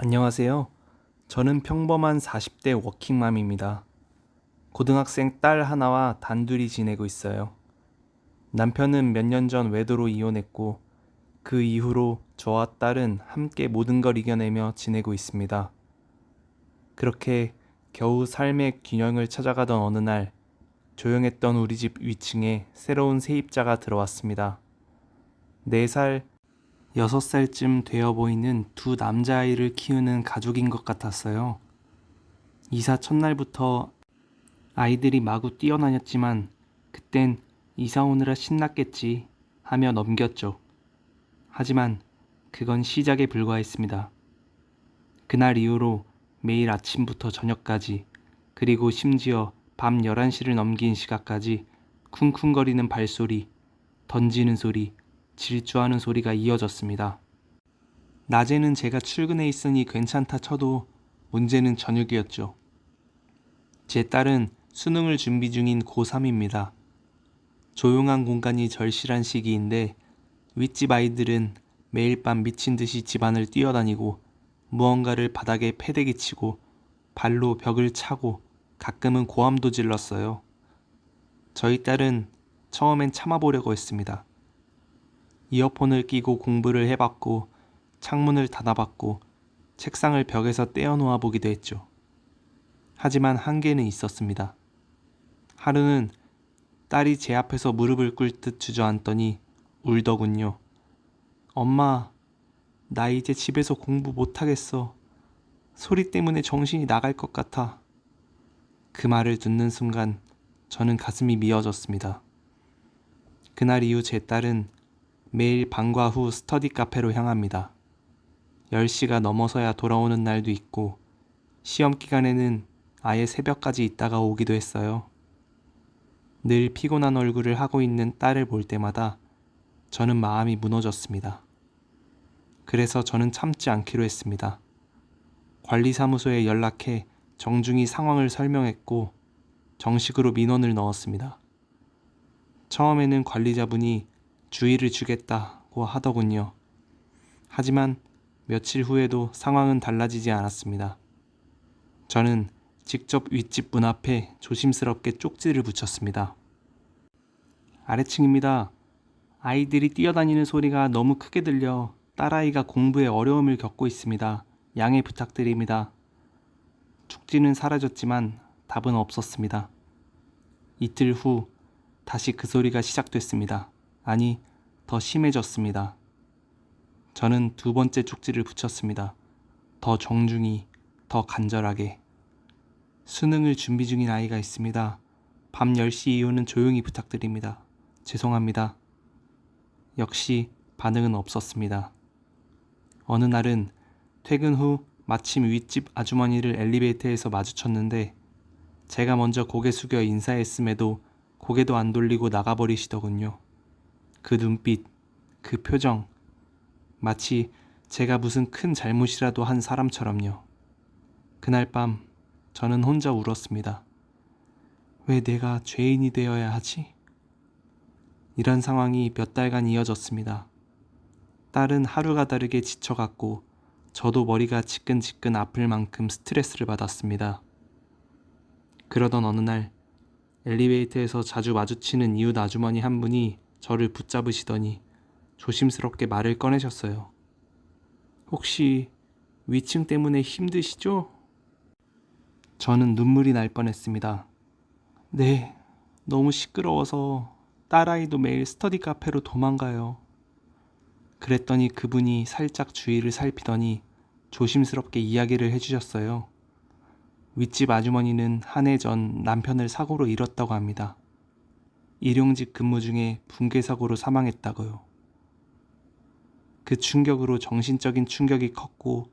안녕하세요. 저는 평범한 40대 워킹맘입니다. 고등학생 딸 하나와 단둘이 지내고 있어요. 남편은 몇 년 전 외도로 이혼했고, 그 이후로 저와 딸은 함께 모든 걸 이겨내며 지내고 있습니다. 그렇게 겨우 삶의 균형을 찾아가던 어느 날, 조용했던 우리 집 위층에 새로운 세입자가 들어왔습니다. 4살, 6살쯤 되어 보이는 두 남자아이를 키우는 가족인 것 같았어요. 이사 첫날부터 아이들이 마구 뛰어다녔지만 그땐 이사 오느라 신났겠지 하며 넘겼죠. 하지만 그건 시작에 불과했습니다. 그날 이후로 매일 아침부터 저녁까지 그리고 심지어 밤 11시를 넘긴 시각까지 쿵쿵거리는 발소리, 던지는 소리, 질주하는 소리가 이어졌습니다. 낮에는 제가 출근해 있으니 괜찮다 쳐도 문제는 저녁이었죠. 제 딸은 수능을 준비 중인 고3입니다. 조용한 공간이 절실한 시기인데 윗집 아이들은 매일 밤 미친 듯이 집안을 뛰어다니고 무언가를 바닥에 패대기 치고 발로 벽을 차고 가끔은 고함도 질렀어요. 저희 딸은 처음엔 참아보려고 했습니다. 이어폰을 끼고 공부를 해봤고 창문을 닫아봤고 책상을 벽에서 떼어놓아 보기도 했죠. 하지만 한계는 있었습니다. 하루는 딸이 제 앞에서 무릎을 꿇듯 주저앉더니 울더군요. 엄마, 나 이제 집에서 공부 못하겠어. 소리 때문에 정신이 나갈 것 같아. 그 말을 듣는 순간 저는 가슴이 미어졌습니다. 그날 이후 제 딸은 매일 방과 후 스터디 카페로 향합니다. 10시가 넘어서야 돌아오는 날도 있고 시험 기간에는 아예 새벽까지 있다가 오기도 했어요. 늘 피곤한 얼굴을 하고 있는 딸을 볼 때마다 저는 마음이 무너졌습니다. 그래서 저는 참지 않기로 했습니다. 관리사무소에 연락해 정중히 상황을 설명했고 정식으로 민원을 넣었습니다. 처음에는 관리자분이 주의를 주겠다고 하더군요. 하지만 며칠 후에도 상황은 달라지지 않았습니다. 저는 직접 윗집 문 앞에 조심스럽게 쪽지를 붙였습니다. 아래층입니다. 아이들이 뛰어다니는 소리가 너무 크게 들려 딸아이가 공부에 어려움을 겪고 있습니다. 양해 부탁드립니다. 축지는 사라졌지만 답은 없었습니다. 이틀 후 다시 그 소리가 시작됐습니다. 아니, 더 심해졌습니다. 저는 두 번째 쪽지를 붙였습니다. 더 정중히, 더 간절하게. 수능을 준비 중인 아이가 있습니다. 밤 10시 이후는 조용히 부탁드립니다. 죄송합니다. 역시 반응은 없었습니다. 어느 날은 퇴근 후 마침 윗집 아주머니를 엘리베이터에서 마주쳤는데 제가 먼저 고개 숙여 인사했음에도 고개도 안 돌리고 나가버리시더군요. 그 눈빛, 그 표정, 마치 제가 무슨 큰 잘못이라도 한 사람처럼요. 그날 밤 저는 혼자 울었습니다. 왜 내가 죄인이 되어야 하지? 이런 상황이 몇 달간 이어졌습니다. 딸은 하루가 다르게 지쳐갔고 저도 머리가 지끈지끈 아플 만큼 스트레스를 받았습니다. 그러던 어느 날 엘리베이터에서 자주 마주치는 이웃 아주머니 한 분이 저를 붙잡으시더니 조심스럽게 말을 꺼내셨어요. 혹시 위층 때문에 힘드시죠? 저는 눈물이 날 뻔했습니다. 네, 너무 시끄러워서 딸아이도 매일 스터디 카페로 도망가요. 그랬더니 그분이 살짝 주위를 살피더니 조심스럽게 이야기를 해주셨어요. 윗집 아주머니는 한 해 전 남편을 사고로 잃었다고 합니다. 일용직 근무 중에 붕괴 사고로 사망했다고요. 그 충격으로 정신적인 충격이 컸고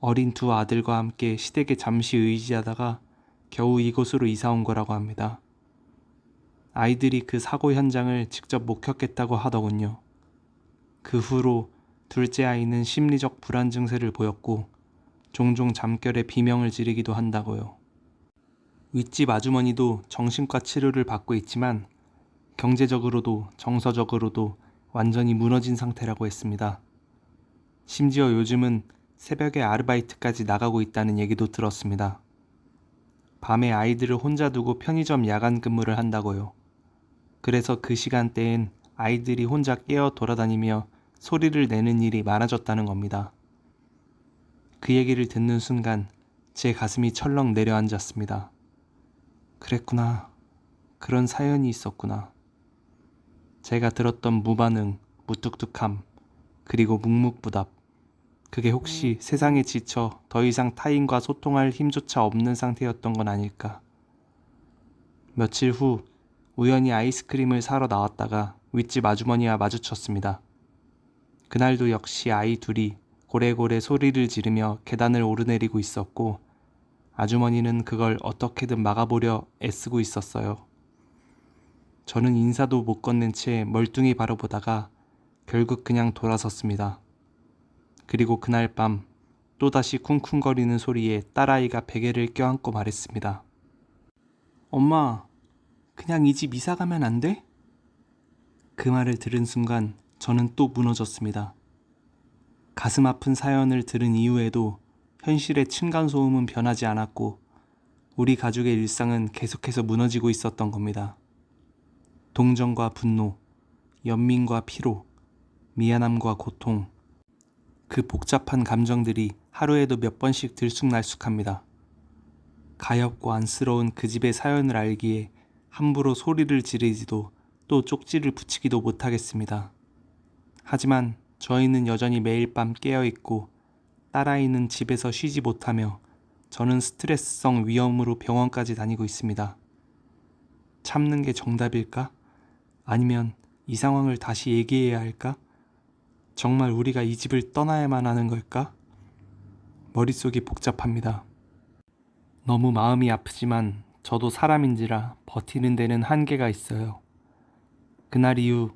어린 두 아들과 함께 시댁에 잠시 의지하다가 겨우 이곳으로 이사 온 거라고 합니다. 아이들이 그 사고 현장을 직접 목격했다고 하더군요. 그 후로 둘째 아이는 심리적 불안 증세를 보였고 종종 잠결에 비명을 지르기도 한다고요. 윗집 아주머니도 정신과 치료를 받고 있지만 경제적으로도 정서적으로도 완전히 무너진 상태라고 했습니다. 심지어 요즘은 새벽에 아르바이트까지 나가고 있다는 얘기도 들었습니다. 밤에 아이들을 혼자 두고 편의점 야간 근무를 한다고요. 그래서 그 시간대엔 아이들이 혼자 깨어 돌아다니며 소리를 내는 일이 많아졌다는 겁니다. 그 얘기를 듣는 순간 제 가슴이 철렁 내려앉았습니다. 그랬구나. 그런 사연이 있었구나. 제가 들었던 무반응, 무뚝뚝함, 그리고 묵묵부답. 그게 혹시 세상에 지쳐 더 이상 타인과 소통할 힘조차 없는 상태였던 건 아닐까. 며칠 후 우연히 아이스크림을 사러 나왔다가 윗집 아주머니와 마주쳤습니다. 그날도 역시 아이 둘이 고래고래 소리를 지르며 계단을 오르내리고 있었고 아주머니는 그걸 어떻게든 막아보려 애쓰고 있었어요. 저는 인사도 못 건넨 채 멀뚱히 바라보다가 결국 그냥 돌아섰습니다. 그리고 그날 밤 또다시 쿵쿵거리는 소리에 딸아이가 베개를 껴안고 말했습니다. 엄마, 그냥 이 집 이사 가면 안 돼? 그 말을 들은 순간 저는 또 무너졌습니다. 가슴 아픈 사연을 들은 이후에도 현실의 층간소음은 변하지 않았고 우리 가족의 일상은 계속해서 무너지고 있었던 겁니다. 동정과 분노, 연민과 피로, 미안함과 고통, 그 복잡한 감정들이 하루에도 몇 번씩 들쑥날쑥합니다. 가엾고 안쓰러운 그 집의 사연을 알기에 함부로 소리를 지르지도 또 쪽지를 붙이기도 못하겠습니다. 하지만 저희는 여전히 매일 밤 깨어있고 딸아이는 집에서 쉬지 못하며 저는 스트레스성 위험으로 병원까지 다니고 있습니다. 참는 게 정답일까? 아니면 이 상황을 다시 얘기해야 할까? 정말 우리가 이 집을 떠나야만 하는 걸까? 머릿속이 복잡합니다. 너무 마음이 아프지만 저도 사람인지라 버티는 데는 한계가 있어요. 그날 이후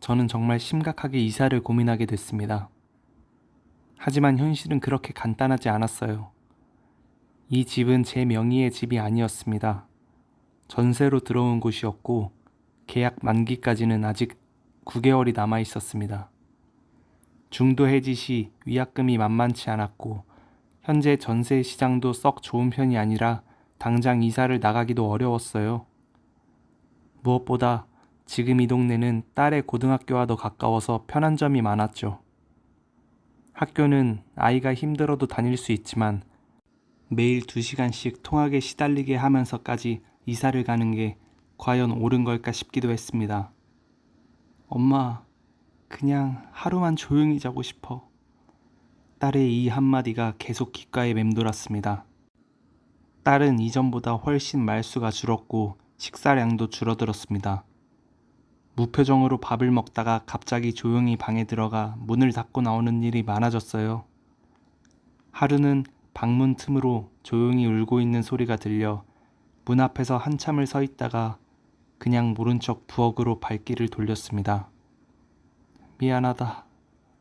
저는 정말 심각하게 이사를 고민하게 됐습니다. 하지만 현실은 그렇게 간단하지 않았어요. 이 집은 제 명의의 집이 아니었습니다. 전세로 들어온 곳이었고 계약 만기까지는 아직 9개월이 남아 있었습니다. 중도 해지 시 위약금이 만만치 않았고 현재 전세 시장도 썩 좋은 편이 아니라 당장 이사를 나가기도 어려웠어요. 무엇보다 지금 이 동네는 딸의 고등학교와도 가까워서 편한 점이 많았죠. 학교는 아이가 힘들어도 다닐 수 있지만 매일 2시간씩 통학에 시달리게 하면서까지 이사를 가는 게 과연 옳은 걸까 싶기도 했습니다. 엄마, 그냥 하루만 조용히 자고 싶어. 딸의 이 한마디가 계속 귓가에 맴돌았습니다. 딸은 이전보다 훨씬 말수가 줄었고 식사량도 줄어들었습니다. 무표정으로 밥을 먹다가 갑자기 조용히 방에 들어가 문을 닫고 나오는 일이 많아졌어요. 하루는 방문 틈으로 조용히 울고 있는 소리가 들려 문 앞에서 한참을 서 있다가 그냥 모른 척 부엌으로 발길을 돌렸습니다. 미안하다,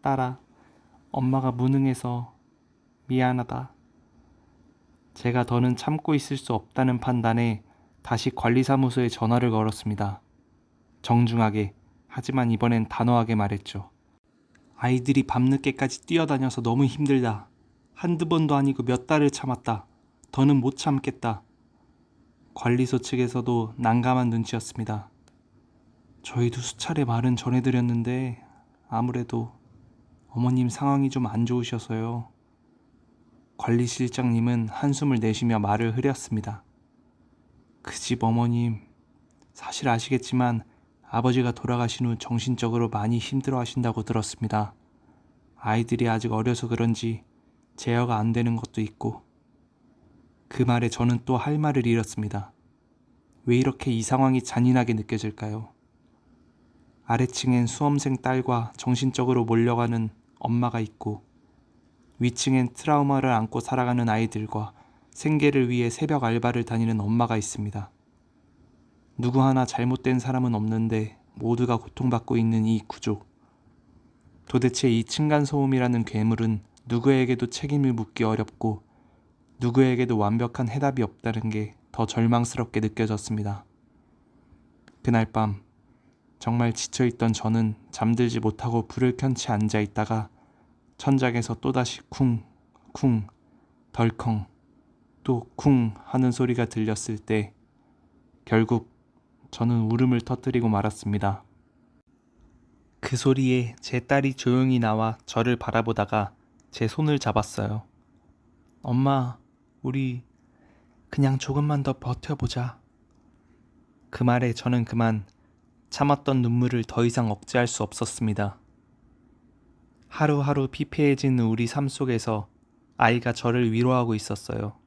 딸아. 엄마가 무능해서 미안하다. 제가 더는 참고 있을 수 없다는 판단에 다시 관리사무소에 전화를 걸었습니다. 정중하게, 하지만 이번엔 단호하게 말했죠. 아이들이 밤늦게까지 뛰어다녀서 너무 힘들다. 한두 번도 아니고 몇 달을 참았다. 더는 못 참겠다. 관리소 측에서도 난감한 눈치였습니다. 저희도 수차례 말은 전해드렸는데 아무래도 어머님 상황이 좀 안 좋으셔서요. 관리실장님은 한숨을 내쉬며 말을 흐렸습니다. 그 집 어머님, 사실 아시겠지만 아버지가 돌아가신 후 정신적으로 많이 힘들어 하신다고 들었습니다. 아이들이 아직 어려서 그런지 제어가 안 되는 것도 있고. 그 말에 저는 또 할 말을 잃었습니다. 왜 이렇게 이 상황이 잔인하게 느껴질까요? 아래층엔 수험생 딸과 정신적으로 몰려가는 엄마가 있고 위층엔 트라우마를 안고 살아가는 아이들과 생계를 위해 새벽 알바를 다니는 엄마가 있습니다. 누구 하나 잘못된 사람은 없는데 모두가 고통받고 있는 이 구조. 도대체 이 층간소음이라는 괴물은 누구에게도 책임을 묻기 어렵고 누구에게도 완벽한 해답이 없다는 게 더 절망스럽게 느껴졌습니다. 그날 밤 정말 지쳐있던 저는 잠들지 못하고 불을 켠 채 앉아 있다가 천장에서 또다시 쿵 쿵, 덜컹, 또 쿵 하는 소리가 들렸을 때 결국 저는 울음을 터뜨리고 말았습니다. 그 소리에 제 딸이 조용히 나와 저를 바라보다가 제 손을 잡았어요. 엄마, 우리 그냥 조금만 더 버텨보자. 그 말에 저는 그만 참았던 눈물을 더 이상 억제할 수 없었습니다. 하루하루 피폐해진 우리 삶 속에서 아이가 저를 위로하고 있었어요.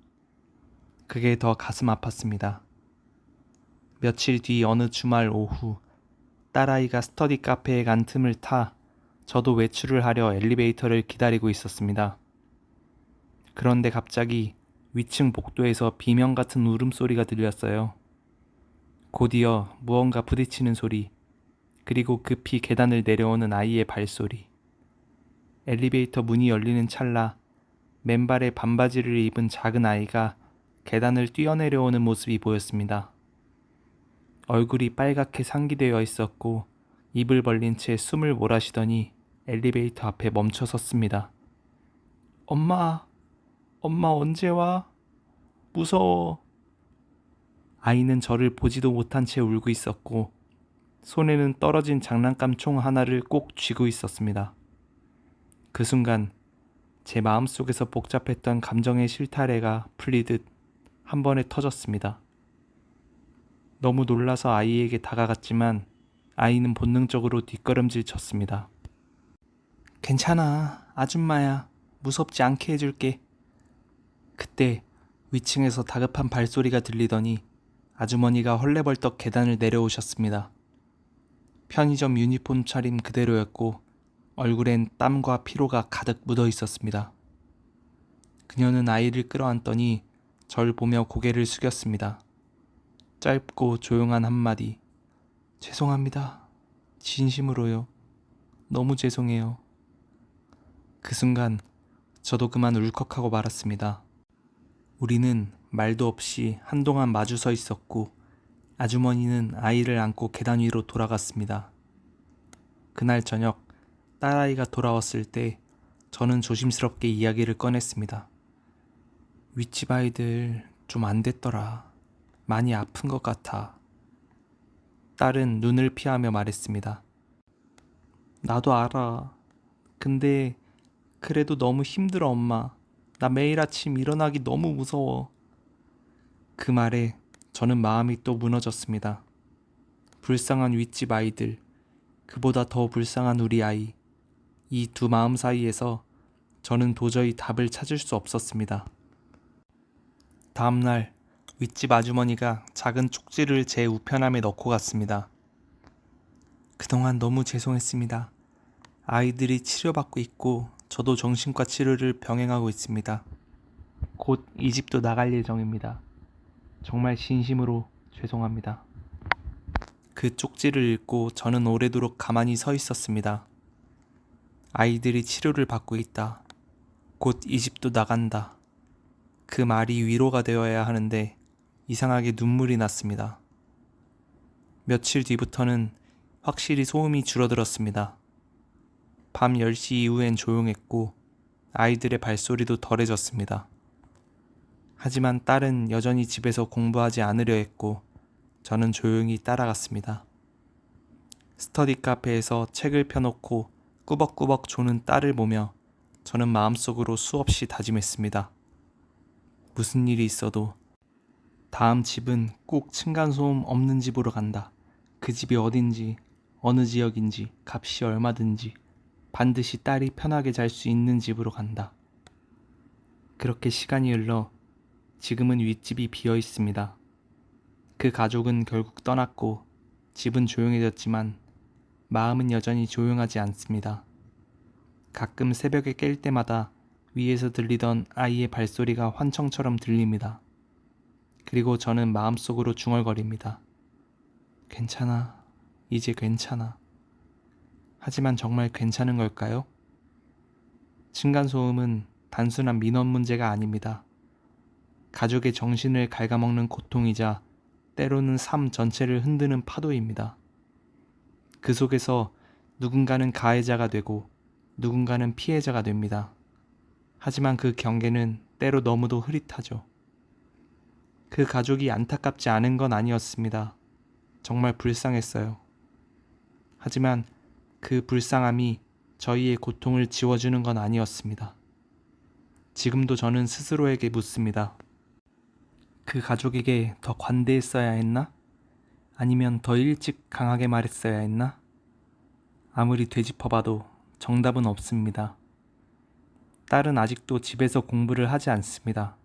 그게 더 가슴 아팠습니다. 며칠 뒤 어느 주말 오후 딸아이가 스터디 카페에 간 틈을 타 저도 외출을 하려 엘리베이터를 기다리고 있었습니다. 그런데 갑자기 위층 복도에서 비명 같은 울음소리가 들렸어요. 곧이어 무언가 부딪히는 소리, 그리고 급히 계단을 내려오는 아이의 발소리. 엘리베이터 문이 열리는 찰나 맨발에 반바지를 입은 작은 아이가 계단을 뛰어내려오는 모습이 보였습니다. 얼굴이 빨갛게 상기되어 있었고 입을 벌린 채 숨을 몰아쉬더니 엘리베이터 앞에 멈춰 섰습니다. 엄마, 엄마 언제 와? 무서워. 아이는 저를 보지도 못한 채 울고 있었고 손에는 떨어진 장난감 총 하나를 꼭 쥐고 있었습니다. 그 순간 제 마음속에서 복잡했던 감정의 실타래가 풀리듯 한 번에 터졌습니다. 너무 놀라서 아이에게 다가갔지만 아이는 본능적으로 뒷걸음질 쳤습니다. 괜찮아, 아줌마야. 무섭지 않게 해줄게. 그때 위층에서 다급한 발소리가 들리더니 아주머니가 헐레벌떡 계단을 내려오셨습니다. 편의점 유니폼 차림 그대로였고 얼굴엔 땀과 피로가 가득 묻어 있었습니다. 그녀는 아이를 끌어안더니 절 보며 고개를 숙였습니다. 짧고 조용한 한마디. 죄송합니다. 진심으로요. 너무 죄송해요. 그 순간 저도 그만 울컥하고 말았습니다. 우리는 말도 없이 한동안 마주 서 있었고 아주머니는 아이를 안고 계단 위로 돌아갔습니다. 그날 저녁 딸아이가 돌아왔을 때 저는 조심스럽게 이야기를 꺼냈습니다. 윗집 아이들 좀 안 됐더라. 많이 아픈 것 같아. 딸은 눈을 피하며 말했습니다. 나도 알아. 근데 그래도 너무 힘들어, 엄마. 나 매일 아침 일어나기 너무 무서워. 그 말에 저는 마음이 또 무너졌습니다. 불쌍한 윗집 아이들, 그보다 더 불쌍한 우리 아이. 이 두 마음 사이에서 저는 도저히 답을 찾을 수 없었습니다. 다음날 윗집 아주머니가 작은 쪽지를 제 우편함에 넣고 갔습니다. 그동안 너무 죄송했습니다. 아이들이 치료받고 있고 저도 정신과 치료를 병행하고 있습니다. 곧 이 집도 나갈 예정입니다. 정말 진심으로 죄송합니다. 그 쪽지를 읽고 저는 오래도록 가만히 서 있었습니다. 아이들이 치료를 받고 있다. 곧 이 집도 나간다. 그 말이 위로가 되어야 하는데 이상하게 눈물이 났습니다. 며칠 뒤부터는 확실히 소음이 줄어들었습니다. 밤 10시 이후엔 조용했고 아이들의 발소리도 덜해졌습니다. 하지만 딸은 여전히 집에서 공부하지 않으려 했고 저는 조용히 따라갔습니다. 스터디 카페에서 책을 펴놓고 꾸벅꾸벅 조는 딸을 보며 저는 마음속으로 수없이 다짐했습니다. 무슨 일이 있어도 다음 집은 꼭 층간소음 없는 집으로 간다. 그 집이 어딘지, 어느 지역인지, 값이 얼마든지 반드시 딸이 편하게 잘 수 있는 집으로 간다. 그렇게 시간이 흘러 지금은 윗집이 비어 있습니다. 그 가족은 결국 떠났고 집은 조용해졌지만 마음은 여전히 조용하지 않습니다. 가끔 새벽에 깰 때마다 위에서 들리던 아이의 발소리가 환청처럼 들립니다. 그리고 저는 마음속으로 중얼거립니다. 괜찮아. 이제 괜찮아. 하지만 정말 괜찮은 걸까요? 층간소음은 단순한 민원 문제가 아닙니다. 가족의 정신을 갉아먹는 고통이자 때로는 삶 전체를 흔드는 파도입니다. 그 속에서 누군가는 가해자가 되고 누군가는 피해자가 됩니다. 하지만 그 경계는 때로 너무도 흐릿하죠. 그 가족이 안타깝지 않은 건 아니었습니다. 정말 불쌍했어요. 하지만 그 불쌍함이 저희의 고통을 지워주는 건 아니었습니다. 지금도 저는 스스로에게 묻습니다. 그 가족에게 더 관대했어야 했나? 아니면 더 일찍 강하게 말했어야 했나? 아무리 되짚어봐도 정답은 없습니다. 딸은 아직도 집에서 공부를 하지 않습니다.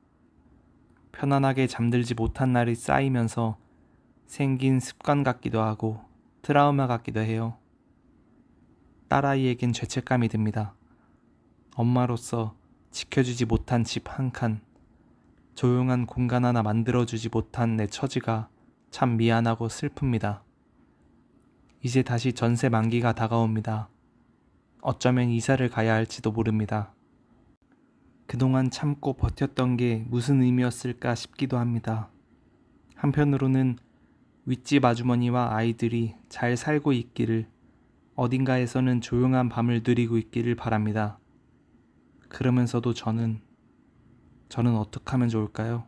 편안하게 잠들지 못한 날이 쌓이면서 생긴 습관 같기도 하고 트라우마 같기도 해요. 딸아이에겐 죄책감이 듭니다. 엄마로서 지켜주지 못한 집 한 칸, 조용한 공간 하나 만들어주지 못한 내 처지가 참 미안하고 슬픕니다. 이제 다시 전세 만기가 다가옵니다. 어쩌면 이사를 가야 할지도 모릅니다. 그동안 참고 버텼던 게 무슨 의미였을까 싶기도 합니다. 한편으로는 윗집 아주머니와 아이들이 잘 살고 있기를 어딘가에서는 조용한 밤을 누리고 있기를 바랍니다. 그러면서도 저는 저는 어떻게 하면 좋을까요?